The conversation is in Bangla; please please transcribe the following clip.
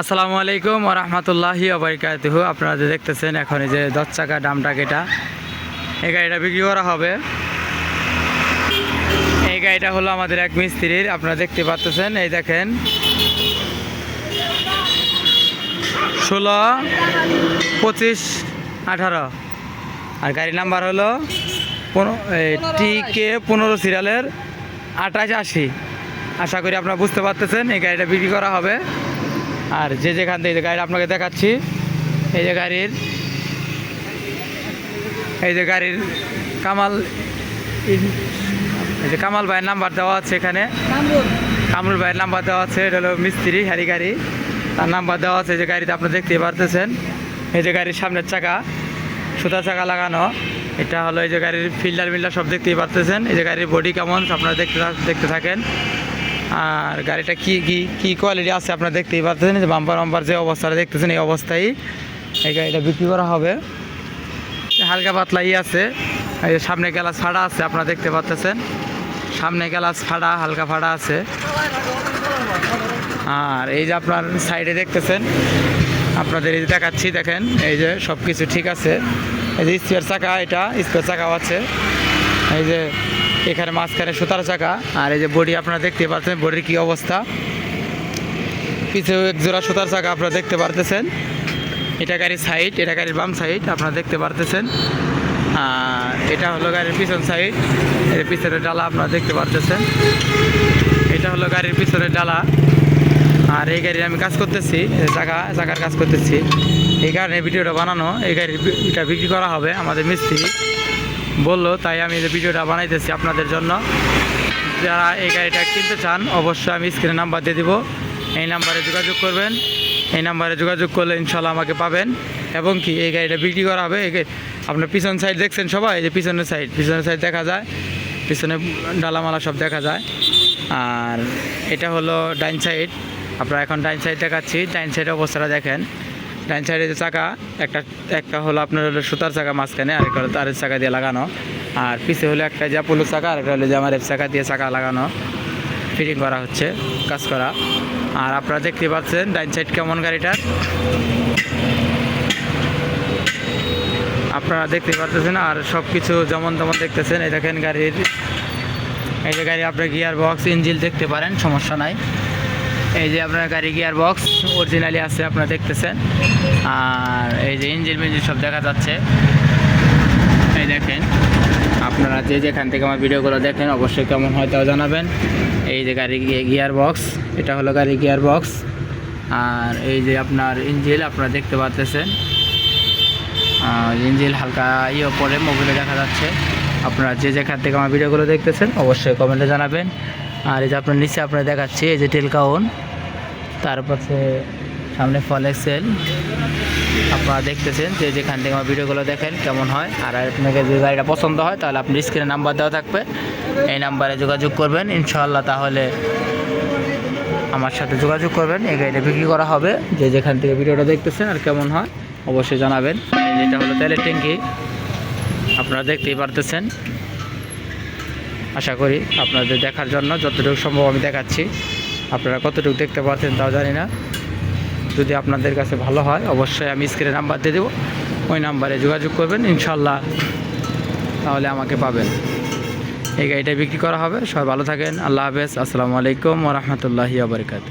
আসসালামু আলাইকুম রহমতুল্লাহি আবরকাতুহু আপনারা যে দেখতেছেন এখন এই যে দশ চাকা ডাম ট্রাক এটা এই গাড়িটা বিক্রি করা হবে। এই গাড়িটা হলো আমাদের এক মিস্ত্রির, আপনারা দেখতে পাচ্ছেন এই দেখেন। ষোলো, পঁচিশ, আঠারো। আর গাড়ির নাম্বার হলো টি কে পনেরো সিরিয়ালের আঠাশ আশি। আশা করি আপনারা বুঝতে পারতেছেন, এই গাড়িটা বিক্রি করা হবে। আর যে যেখান থেকে গাড়ি আপনাকে দেখাচ্ছি এই যে গাড়ির এই যে গাড়ির কামাল এই যে কামাল ভাইয়ের নাম্বার দেওয়া আছে এখানে। কামরুল। ভাইয়ের নাম্বার দেওয়া আছে এটা হলো মিস্ত্রি হ্যারি গাড়ি। তার নাম্বার দেওয়া আছে যে গাড়িতে আপনারা দেখতে পারতেছেন। এই যে গাড়ির সামনের চাকা সুতা চাকা লাগানো। এটা হলো এই যে গাড়ির ফিল্ডার মিল্ডার সব দেখতেই পারতেছেন। এই যে গাড়ির বডি কেমন আপনারা দেখতে দেখতে থাকেন। আর গাড়িটা কি কি কি কোয়ালিটি আছে আপনারা দেখতেই পাচ্ছেন যে বাম্পার বাম্পার যে অবস্থাটা দেখতেছেন, এই অবস্থায় এই গাড়িটা বিক্রি করা হবে। হালকা পাতলা ই আছে, এই সামনে গ্যালাস ফাড়া আছে, আপনারা দেখতে পাচ্ছেন সামনে গ্যালাস ফাড়া, হালকা ফাড়া আছে। আর এই যে আপনার সাইডে দেখতেছেন, আপনাদের এই যে দেখাচ্ছি, দেখেন, এই যে সব কিছু ঠিক আছে। এই যে স্পেয়ার চাকা, এটা স্পেয়ার চাকাও আছে। এই যে এখানে মাঝখানে সুতার চাকা। আর এই যে বডি আপনারা দেখতে পাচ্ছেন, বডির কি অবস্থা। পিছু এক জোড়া সুতার চাকা আপনারা দেখতে পারতেছেন। এটা গাড়ির সাইড এটা গাড়ির বাম সাইড আপনারা দেখতে পারতেছেন। আর এটা হলো গাড়ির পিছন সাইড এর পিছনের ডালা আপনারা দেখতে পারতেছেন। এটা হলো গাড়ির পিছনের ডালা। আর এই গাড়ির আমি কাজ করতেছি চাকা, চাকার কাজ করতেছি। এই কারণে ভিডিওটা বানানো, এই গাড়ির এটা বিক্রি করা হবে আমাদের মিস্ত্রি। বলল, তাই আমি এই ভিডিওটা বানাইতেছি আপনাদের জন্য। যারা এই গাড়িটা কিনতে চান, অবশ্যই আমি স্ক্রিনে নাম্বার দিয়ে দিব। এই নাম্বারে যোগাযোগ করবেন। এই নাম্বারে যোগাযোগ করলে ইনশাল্লাহ আমাকে পাবেন। এবং কি, এই গাড়িটা বিক্রি করা হবে। আপনার পিছন সাইড দেখছেন সবাই? যে পিছনের সাইড পিছনের সাইড দেখা যায়। পিছনে ডালামালা সব দেখা যায়। আর এটা হলো ডাইন সাইড আপনারা এখন ডাইন সাইড দেখাচ্ছি। ডাইন সাইডের অবস্থাটা দেখেন। ডাইন সাইডে যে চাকা, একটা একটা হলো আপনার হলো সুতার চাকা মাঝখানে, আর একটা তারের চাকা দিয়ে লাগানো। আর পিছে হলো একটা যে জাপুলুর চাকা, আর একটা হলো যে আমার চাকা দিয়ে চাকা লাগানো। ফিটিং করা হচ্ছে, কাজ করা। আর আপনারা দেখতে পাচ্ছেন ডাইন সাইড কেমন গাড়িটার আপনারা দেখতে পাচ্ছেন, আর সব কিছু যেমন তেমন দেখতেছেন। এই দেখেন গাড়ির, এই যে গাড়ি আপনার গিয়ার বক্স ইঞ্জিল দেখতে পারেন, সমস্যা নাই। এই যে আপনার গাড়ি গিয়ার বক্স অরিজিনালি আছে, আপনারা দেখতেছেন। আর এই যে ইঞ্জিন মিঞ্জিন সব দেখা যাচ্ছে। এই দেখেন, আপনারা যে যেখান থেকে আমার ভিডিওগুলো দেখেন, অবশ্যই কেমন হয় তাও জানাবেন। এই যে গাড়ি গিয়ার বক্স এটা হলো গাড়ি গিয়ার বক্স আর এই যে আপনার ইঞ্জিল আপনারা দেখতে পাচ্তেছেন ইঞ্জিল হালকা ইয়ে পরে মোবাইলে দেখা যাচ্ছে। আপনারা যে যেখান থেকে আমার ভিডিওগুলো দেখতেছেন, অবশ্যই কমেন্টে জানাবেন। আর এই যে আপনার নিচে আপনার দেখাচ্ছি, এই যে টেলকাউন। তার পাশে সামনে ফল এক্সেল আপনারা দেখতেছেন যে যেখান থেকে আমার ভিডিওগুলো দেখেন কেমন হয়। আর আপনাকে যদি গাড়িটা পছন্দ হয়, তাহলে আপনি স্ক্রিনে নাম্বার দেওয়া থাকবে। এই নাম্বারে যোগাযোগ করবেন। ইনশাল্লাহ তাহলে আমার সাথে যোগাযোগ করবেন। এই গাড়িটা বিক্রি করা হবে। যে যেখান থেকে ভিডিওটা দেখতেছেন আর কেমন হয়, অবশ্যই জানাবেন। এই যেটা হলো তেলের ট্যাঙ্কি। আপনারা দেখতেই পারতেছেন। আশা করি আপনাদের দেখার জন্য যতটুকু সম্ভব আমি দেখাচ্ছি। আপনারা কতটুকু দেখতে পাচ্ছেন তাও জানি না। যদি আপনাদের কাছে ভালো হয়, অবশ্যই আমি স্ক্রিনে নাম্বার দিয়ে দেবো। ওই নাম্বারে যোগাযোগ করবেন ইনশাল্লাহ তাহলে আমাকে পাবেন। এই গাড়িটা বিক্রি করা হবে। সবাই ভালো থাকেন। আল্লাহ হাফেজ। আসসালামু আলাইকুম ওরহমতুল্লাহি আবরকাত